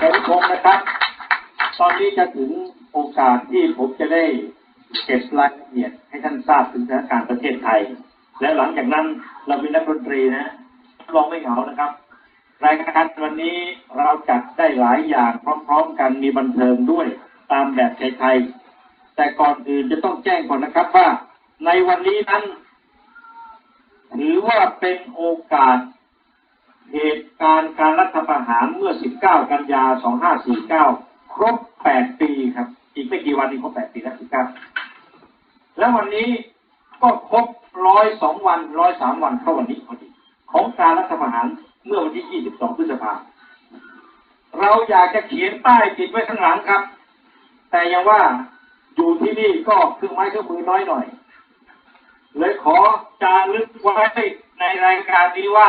ท่านชมนะครับ ตอนนี้จะถึงโอกาสที่ผมจะได้เก็บรายละเอียดให้ท่านทราบถึงสถานการณ์ประเทศไทย แล้วหลังจากนั้นเรามีนักดนตรีนะลองไม่เหงานะครับ รายการวันนี้เราจัดได้หลายอย่างพร้อมๆ กันมีบันเทิงด้วยตามแบบไทยๆแต่ก่อนอื่นจะต้องแจ้งก่อนนะครับว่า ในวันนี้นั้น ถือว่าเป็นโอกาส เหตุการณ์การรัฐประหารเมื่อ 19 กันยา 2549 ครบ 8 ปีครับ อีกไม่กี่วันนี้ครบ 8 ปีแล้ว19แล้ววันนี้ก็ครบ 102 วัน 103 วันเข้าวันนี้พอดีของการรัฐประหารเมื่อวันที่ 22 พฤษภาเราอยากจะเขียนป้ายติดไว้ข้างหลังครับ แต่ยังว่าอยู่ที่นี่ก็เครื่องไม้เครื่องมือน้อยหน่อย เลยขอจารึกไว้ในรายการนี้ว่า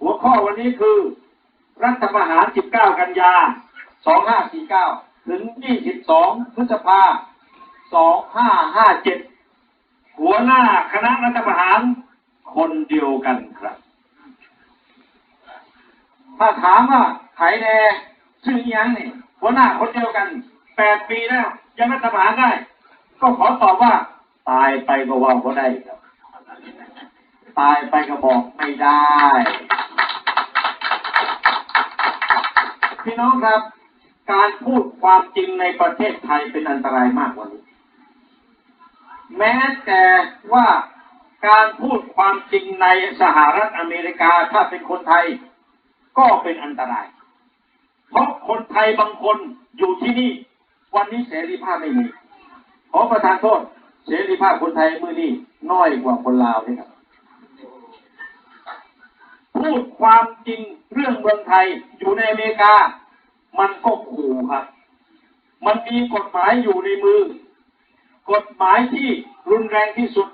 หัวข้อวันนี้คือ รัฐประหาร 19 กันยา 2549 ถึง 22 พฤษภา 2557 หัวหน้าคณะรัฐประหารคนเดียวกันครับ ถ้าถามว่าไขแน่ชื่อยังนี่หัวหน้าคนเดียวกัน 8 ปีแล้ว ยังรัฐประหารได้ ก็ขอตอบว่า ตายไปก็ว่าก็ได้ครับ ตายไปก็บอกไม่ได้ พี่น้องครับ การพูดความจริงในประเทศไทยเป็นอันตรายมากกว่านี้ แม้แต่ว่าการพูดความจริงในสหรัฐอเมริกาถ้าเป็นคนไทยก็เป็นอันตราย เพราะคนไทยบางคนอยู่ที่นี่ วันนี้เสรีภาพไม่มีขอประทานโทษ เสรีภาพคนไทยมือนี้น้อยกว่าคนลาวนี่ครับ พูดความจริงเรื่องเมืองไทยอยู่ในอเมริกา มันก็ขู่ครับ มันมีกฎหมายอยู่ในมือ กฎหมายที่รุนแรงที่สุด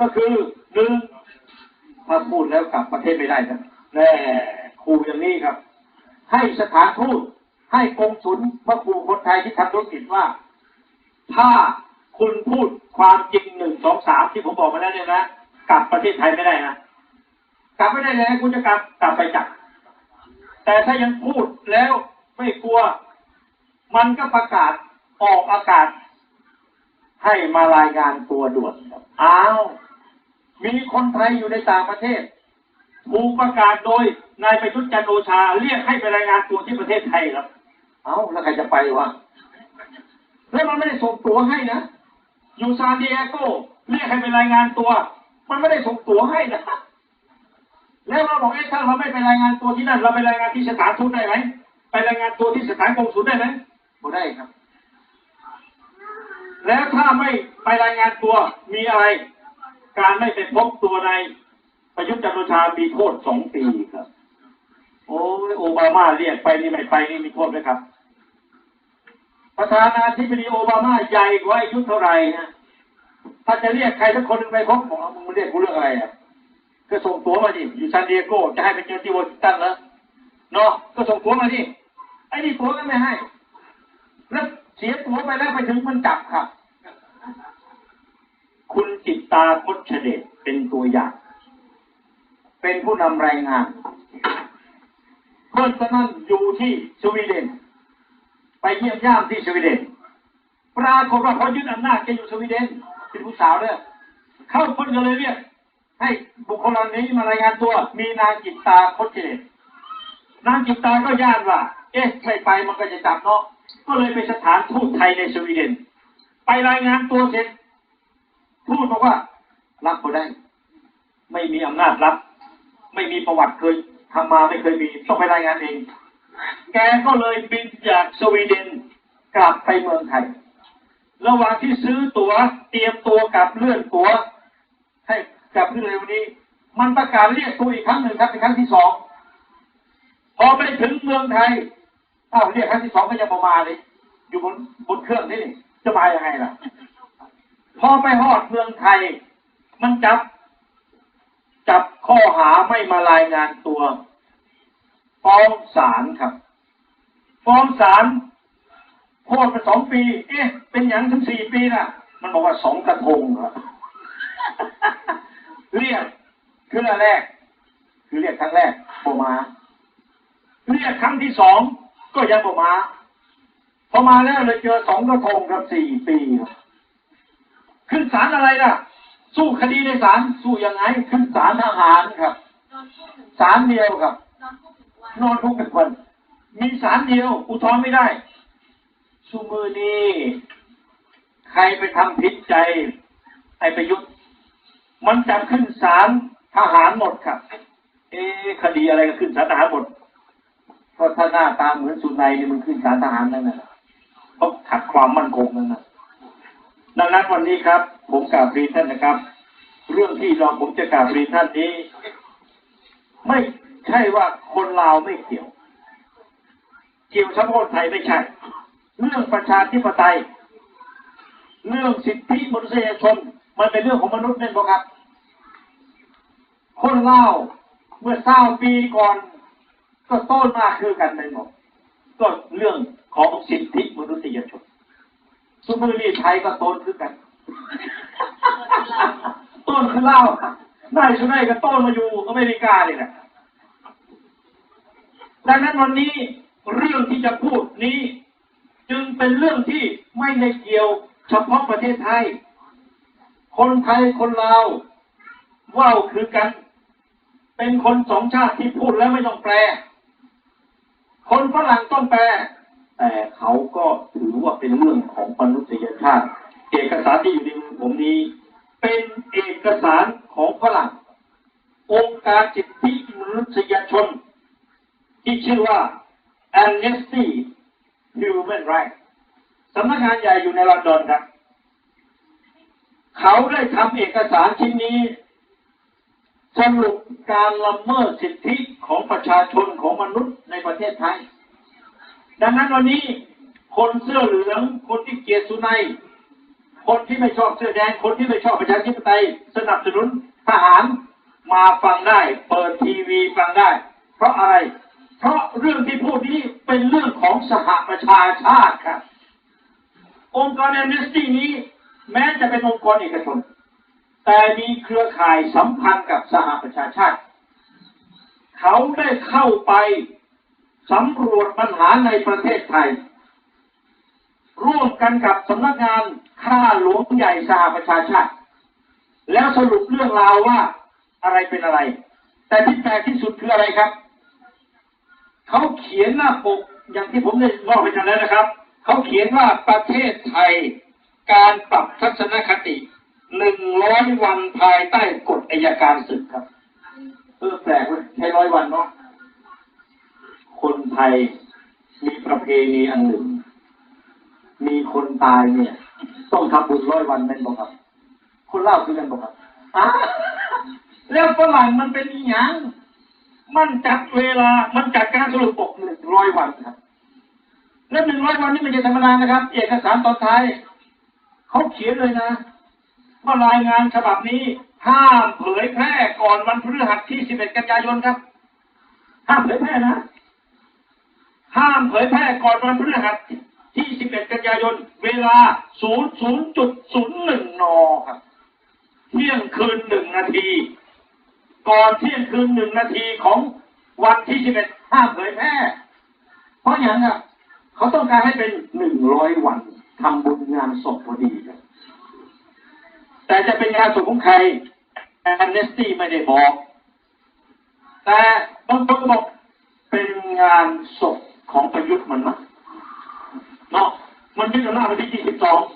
ก็คือหนึ่งถ้าพูดแล้วกลับประเทศไม่ได้นะแน่ขู่อย่างนี้ครับ ให้สถานทูตให้กงสุลมาขู่คนไทยที่ทำธุรกิจว่า ถ้าคุณพูดความจริงหนึ่งสองสามที่ผมบอกมาแล้วเนี่ยนะกลับประเทศไทยไม่ได้นะ กลับไม่ได้เลยคุณจะกลับกลับไปจับแต่ถ้ายังพูดแล้วไม่กลัว มันก็ประกาศออกอากาศ ให้มารายงานตัวด่วนครับอ้าวมีคนไทยอยู่ในต่างประเทศถูกประกาศโดยนายประยุทธ์จันโอชา เรียกให้ไปรายงานตัวที่ประเทศไทยครับ เอ้าแล้วใครจะไปวะแล้วมันไม่ได้ส่งตั๋วให้นะอยู่ซานดิเอโกเรียกให้ไปรายงานตัว มันไม่ได้ส่งตั๋วให้นะ แล้วเราบอกเอ๊ะถ้าเราไม่ไปรายงานตัวที่นั่น เราไปรายงานที่สถานทูตได้ไหมไปรายงานตัวที่สถานกงสุลได้ไหมไม่ได้ครับ แล้วถ้าไม่ไปรายงานตัวมีอะไร การไม่ไปพบตัวในายประยุทธ์จันทร์โอชามีโทษสองปีครับ โอ้ยโอบามาเรียกไปนี่ไม่ไปนี่มีโทษไหมครับ ประธานาธิบดีโอบามาใหญ่กว่าอายุเท่าไหร่นะถ้าจะเรียกใครสักคนหนึ่งไปพบบอกเอามึงมาเรียกกูเรื่องอะไรอะ ก็ส่งตัวมาดิอยู่ซานดิเอโกจะให้ไปเจอที่วอชิงตันเหรอเนาะก็ส่งตัวมาดิไอ้นี่ตัวก็ไม่ให้ แล้วเสียตัวไปแล้วไปถึงมันจับครับคุณจิตตาคดเฉเดชเป็นตัวอย่าง เป็นผู้นำรายงานเพื่อนคนนั้นอยู่ที่สวีเดน ไปเยี่ยมย่ามที่สวีเดนปรากฏว่าเขายึดอำนาจแกอยู่สวีเดนเป็นผู้สาวเนี่ยเข้าคนก็เลยเรียก ให้บุคคลเหล่านี้มารายงานตัว มีนางจิตตาโคเจนางจิตตาก็ย่านว่า เอ๊ะไม่ไปมันก็จะจับเนาะก็เลยไปสถานทูตไทยในสวีเดน ไปรายงานตัวเสร็จทูตบอกว่า รับเขาได้ ไม่มีอำนาจรับ ไม่มีประวัติเคยทำมาไม่เคยมีต้องไปรายงานเอง แกก็เลยบินจากสวีเดนกลับไปเมืองไทย ระหว่างที่ซื้อตัว๋วเตรียมตัวกลับเลื่อนตัว๋วให้ กลับขึ้เลยวันนี้ มันประกาศเรียกตัวอีกครั้งหนึ่งครับเป็นครั้งที่สองพอไปถึงเมืองไทยอ้าวเรียกครั้งที่สองก็ยังมาเลย อยู่บนบนเครื่องนี่จะมายังไงล่ะ พอไปฮอดเมืองไทย มันจับ จับข้อหาไม่มารายงานตัว ฟ้องศาลครับ ฟ้องศาลโทษไปสองปี เอ๊ะ เป็นอย่างถึงสี่ปีน่ะ มันบอกว่าสองกระทงครับ เรียกคืออันแรก คือเรียกครั้งแรกโบมาเรียกครั้งที่สองก็ยังบ่มาพอมาแล้วเลยเจอสองกระทงครับสี่ปีขึ้นศาลอะไรล่ะ สู้คดีในศาลสู้ยังไง ขึ้นศาลทหารครับศาลเดียวครับ นอนคุกหนึ่งวันนอนทุกเป็นคนมีศาลเดียว อุทธรณ์ไม่ได้ชูมือนี้ใครไปทำผิดใจไอ้ประยุทธ์ มันจับขึ้นศาลทหารหมดครับ เอ๊คดีอะไรก็ขึ้นศาลทหารหมดเพราะถ้าหน้าตาเหมือนสุนัยนี่มันขึ้นศาลทหารนั่นน่ะเพราะขัดความมั่นคงนั่นน่ะดังนั้นวันนี้ครับ ผมกราบเรียนท่านนะครับ เรื่องที่เราผมจะกราบเรียนท่านนี้ ไม่ใช่ว่าคนลาวไม่เกี่ยว เกี่ยวเฉพาะคนไทยไม่ใช่ เรื่องประชาธิปไตย เรื่องสิทธิมนุษยชน มันเป็นเรื่องของมนุษย์เนี่ยบอกครับ คนเล่าเมื่อเศร้าปีก่อน ก็โต้นมาคือกันเป็นหมดก็เรื่องของสิทธิมนุษยชนสมือนี้ไทยก็โต้นคือกันต้นคือเล่าได้ชุดได้ก็ต้นมาอยู่อเมริกาเลยนะดังนั้นวันนี้เรื่องที่จะพูดนี้ จึงเป็นเรื่องที่ไม่ได้เกี่ยวเฉพาะประเทศไทย คนไทยคนลาวว่าวคือกัน เป็นคนสองชาติที่พูดแล้วไม่ต้องแปล คนฝรั่งต้องแปล แต่เขาก็ถือว่าเป็นเรื่องของมนุษยชาติ เอกสารที่อยู่ในมือผมนี้ เป็นเอกสารของฝรั่ง องค์การสิทธิมนุษยชน ที่ชื่อว่า Amnesty Human Rights สำนักงานใหญ่อยู่ในลอนดอนครับ เขาได้ทำเอกสารชิ้นนี้ สรุปการละเมิดสิทธิของประชาชนของมนุษย์ในประเทศไทย ดังนั้นวันนี้คนเสื้อเหลืองคนที่เกียดสุนัยคนที่ไม่ชอบเสื้อแดง คนที่ไม่ชอบประชาธิปไตย สนับสนุนทหารมาฟังได้ เปิดทีวีฟังได้ เพราะอะไร เพราะเรื่องที่พูดนี้เป็นเรื่องของสหประชาชาติครับ องค์กรแอมเนสตี้นี้ แม้จะเป็นองค์กรเอกชน แต่มีเครือข่ายสัมพันธ์กับสหประชาชาติ เขาได้เข้าไปสำรวจปัญหาในประเทศไทย ร่วมกันกับสำนักงานข้าหลวงใหญ่สหประชาชาติ แล้วสรุปเรื่องราวว่าอะไรเป็นอะไร แต่ที่แปลกที่สุดคืออะไรครับ เขาเขียนหน้าปกอย่างที่ผมได้เล่าไปกันแล้วนะครับ เขาเขียนว่าประเทศไทย การปรับทัศนคติหนึ่งร้อยวันภายใต้กฎอายการศึกครับเออแปลกเว้ยใช้ร้อยวันเนาะคนไทยมีประเพณีอันหนึ่ง มีคนตายเนี่ย ต้องทำบุญร้อยวันเป็นบอกครับ คนเล่าคือกันบอกครับอะแล้วฝรั่งมันเป็นอีหยังมันจัดเวลา มันจัดการสรุปปกหนึ่งร้อยวันครับ และหนึ่งร้อยวันนี่ม่ใช่ธรรมดานะครับ เอกสารตอนท้าย เขาเขียนเลยนะว่ารายงานฉบับนี้ ห้ามเผยแพร่ก่อนวันพฤหัสที่11กันยายนครับ ห้ามเผยแพร่นะ ห้ามเผยแพร่ก่อนวันพฤหัสที่11กันยายน เวลา00.01นครับเที่ยงคืนหนึ่งนาที ก่อนเที่ยงคืนหนึ่งนาทีของวันที่11ห้ามเผยแพร่ เพราะอย่างอะเขาต้องการให้เป็นหนึ่งร้อยวัน ทำบุญงานศพพอดีแต่จะเป็นงานศพของใครแอนเนสตี้ไม่ได้บอก แต่บางคนบอกเป็นงานศพของประยุทธ์มันนะเนาะมันยึดอำนาจวันที่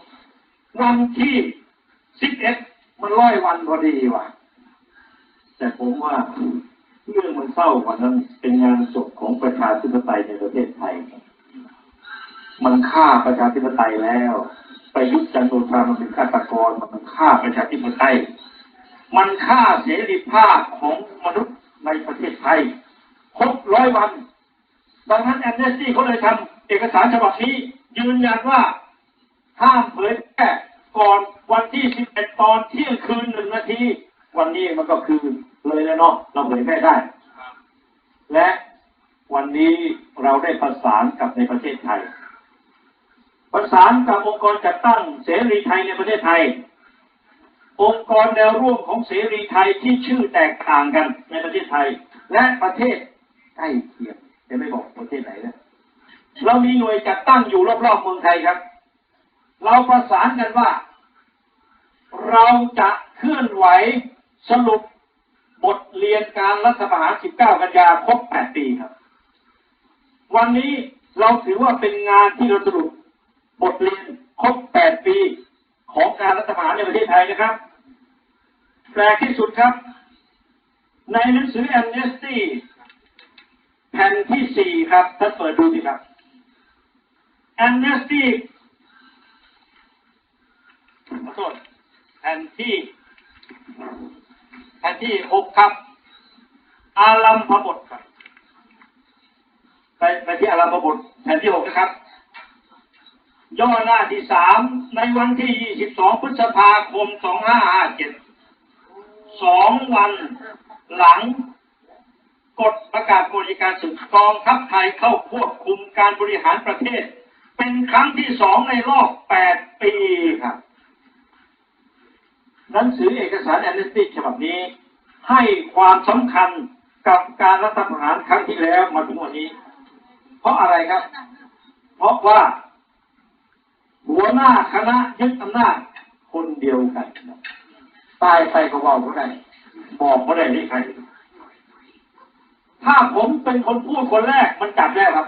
22วันที่11มันร้อยวันพอดีว่ะ แต่ผมว่าเรื่องมันเศร้ากว่านั้นเป็นงานศพของประชาธิปไตยในประเทศไทย มันฆ่าประชาธิปไตยแล้ว ไปยุทธจันทร์โอชามันเป็นฆาตกรมันฆ่าประชาธิปไตย มันฆ่าเสรีภาพของมนุษย์ในประเทศไทยครบร้อยวัน ดังนั้นแอมเนสตี้เขาเลยทำเอกสารฉบับนี้ ยืนยันว่าห้ามเผยแพร่ก่อนวันที่ 11 ตอนเที่ยงคืนหนึ่งนาที วันนี้มันก็คือเลยแล้วเนาะเราเผยแพร่ได้ และวันนี้เราได้ประสานกับในประเทศไทย ประสานกับองค์กรจัดตั้งเสรีไทยในประเทศไทย องค์กรแนวร่วมของเสรีไทยที่ชื่อแตกต่างกันในประเทศไทย และประเทศใกล้เคียงจะไม่บอกประเทศไหนนะเรามีหน่วยจัดตั้งอยู่รอบๆเมืองไทยครับ เราประสานกันว่า เราจะเคลื่อนไหวสรุปบทเรียนการรัฐประหาร 19 กันยาครบ 8 ปีครับ วันนี้เราถือว่าเป็นงานที่เราสรุป บทเรียนครบ 8 ปีของการรัฐประหารในประเทศไทยนะครับ แปลกที่สุดครับ ในหนังสือแอมเนสตี้แผ่นที่สี่ครับท่านเปิดดูสิครับแอมเนสตี้ขอโทษแผ่นที่แผ่นที่หกครับ อารัมพบทครับ ไปไปที่อารัมพบทแผ่นที่หกนะครับ ย่อหน้าที่สามในวันที่ยี่สิบสองพฤษภาคมสองห้าเจ็ดสองวันหลังกฎประกาศบริการศึกกองทัพไทยเข้าควบคุมการบริหารประเทศ เป็นครั้งที่สองในรอบแปดปีครับหนังสือเอกสารแอนนิสติฉบับนี้ ให้ความสำคัญกับการรัฐประหารครั้งที่แล้วมาถึงวันนี้ เพราะอะไรครับ เพราะว่า หัวหน้าคณะยึดอำนาจคนเดียวกันตายไปก็ว่าเขาได้บอกเขาได้ที่ใคร ถ้าผมเป็นคนพูดคนแรกมันจับได้ครับ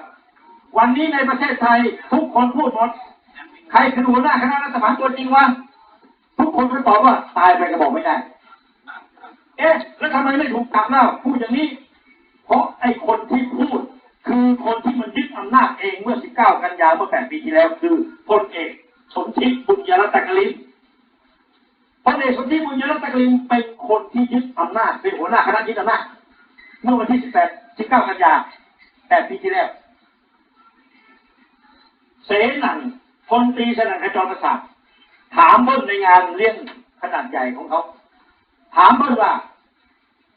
วันนี้ในประเทศไทยทุกคนพูดหมดใครคือหัวหน้าคณะรัฐบาลตัวจริงวะทุกคนก็ตอบว่าตายไปก็บอกไม่ได้เอ๊ะแล้วทำไมไม่ถูกจับเล่าพูดอย่างนี้ เพราะไอ้คนที่พูด คือคนที่มันยึดอำนาจเองเมื่อ 19 กันยาเมื่อ 8 ปีที่แล้ว คือพลเอกสมคิดบุญยรัตนกลินพลเอกสนธิบุญยรัตนกลินเป็นคนที่ยึดอำนาจเป็นหัวหน้าคณะยึดอำนาจเมื่อวันที่ 18 19 กันยา 8 ปีที่แล้ว เสนันพลตรีสนันขจรประสาทถามเบิ้ลในงานเลี้ยงขนาดใหญ่ของเขา ถามเบิ้ลว่า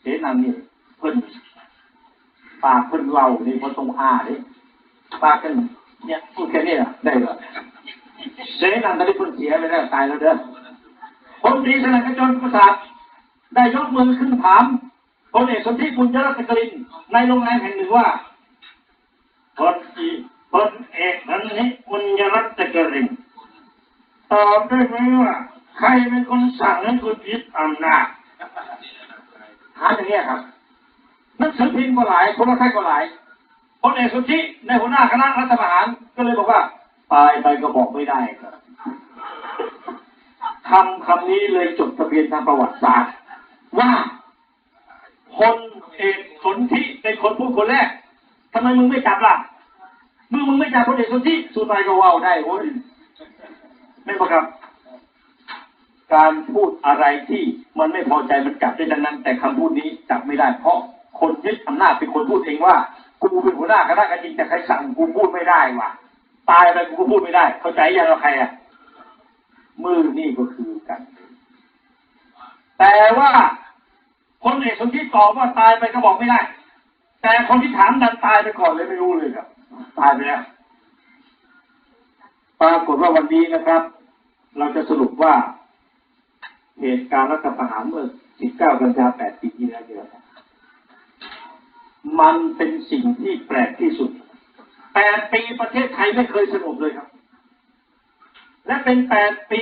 เสนันนี่เพิ่น ปากเพิ่นเล่านี่เพิ่นตรงอาเลยปากกันเนี่ยพูดแค่นี้อะได้เหรอเสนันตอนนี้เพิ่นเสียไปแล้วตายแล้วเด้อพลตรีสนั่นขจรประสาทได้ยกมือขึ้นถามพลเอกสนธิบุญยรัตนกลินในโรงแรมแห่งหนึ่งว่าพลอีพลเอกสนธิบุญยรัตนกลินตอบได้ไหมว่าใครเป็นคนสั่งให้คุณยึดอำนาจหาอย่างเงี้ครับ นักสือพิมพ์ก็หลายโทรทัศน์ก็หลายพลเอกสนธิในหัวหน้าคณะรัฐประหารก็เลยบอกว่าตายไปก็บอกไม่ได้ครับคำคำนี้เลยจดทะเบียนทางประวัติศาสตร์ ว่าพลเอกสนธิเป็นคนพูดคนแรกทำไมมึงไม่จับล่ะมื่อมึงไม่จับพลเอกสนธิสุดท้ายก็ว่าวได้โว้ยไม่ประครับ การพูดอะไรที่มันไม่พอใจมันจับได้ดังนั้น แต่คำพูดนี้จับไม่ได้เพราะ คนยึดอำนาจเป็นคนพูดเองว่า กูเป็นหัวหน้าคณะกันจริงแต่ใครสั่งกูพูดไม่ได้ว่ะ ตายไปกูก็พูดไม่ได้ เข้าใจยังเราใครอะมือนี่ก็คือกัน แต่ว่าคนเอกสนธิตอบว่าตายไปก็บอกไม่ได้ แต่คนที่ถามดันตายไปก่อนเลยไม่รู้เลยครับ ตายไปแล้วปรากฏว่าวันนี้นะครับ เราจะสรุปว่าเหตุการณ์รัฐประหารเมื่อ 19 กันยา8ปีที่แล้วเนี่ย มันเป็นสิ่งที่แปลกที่สุด8ปีประเทศไทยไม่เคยสงบเลยครับ และเป็นแปดปี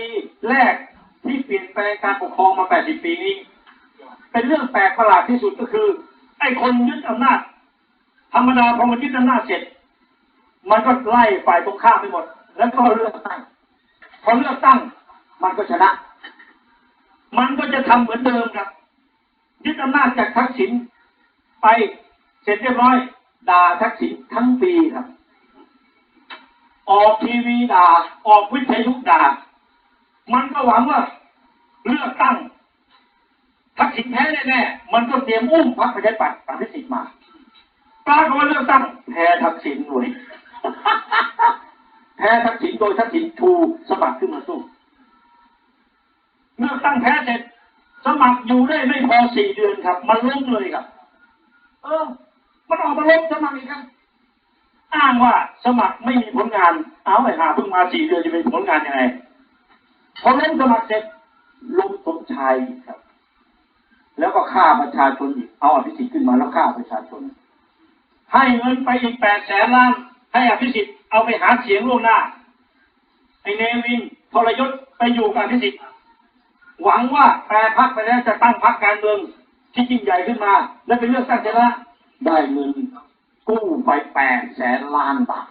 แรกที่เปลี่ยนแปลงการปกครองมาแปดสิบปีนี้ เป็นเรื่องแปลกประหลาดที่สุดก็คือ ไอ้คนยึดอำนาจ ธรรมดาพอมันยึดอำนาจเสร็จ มันก็ไล่ฝ่ายตรงข้ามไปหมด แล้วก็เลือกตั้ง พอเลือกตั้ง มันก็ชนะ มันก็จะทำเหมือนเดิมครับ ยึดอำนาจจากทักษิณไป เสร็จเรียบร้อยด่าทักษิณทั้งปีครับ ออกทีวีด่า ออกวิทยุด่า มันก็หวังว่าเลือกตั้งทักษิณแพ้แน่ๆมันก็เตรียมอุ้มพรรคประชาธิปัตย์ปฏิสิทธิ์มาปรากฏว่าเลือกตั้งแพ้ทักษิณเลยแพ้ทักษิณโดยทักษิณชูสมัครขึ้นมาสู้เลือกตั้งแพ้เสร็จสมัครอยู่ได้ไม่พอสี่เดือนครับ มันล้มเลยครับ เออ มันออกมาลบมัครอีกครับอ้างว่าสมัครไม่มีผลงาน เอาไปหาเพิ่งมาสี่เดือนจะมีผลงานยังไงพอเล่นสมัครเสร็จลงสมชายครับ แล้วก็ฆ่าประชาชนอีกเอาอภิสิทธิ์ขึ้นมาแล้วฆ่าประชาชน ให้เงินไปอีกแปดแสนล้าน ให้อภิสิทธิ์เอาไปหาเสียงล่วงหน้าไอเนวินทรยศไปอยู่กับอภิสิทธิ์หวังว่าแปรพักไปแล้วจะตั้งพักการเมืองที่ยิ่งใหญ่ขึ้นมา และเป็นเรื่องสั้งชนะ ได้เงินกู้ไปแปดแสนล้านบาท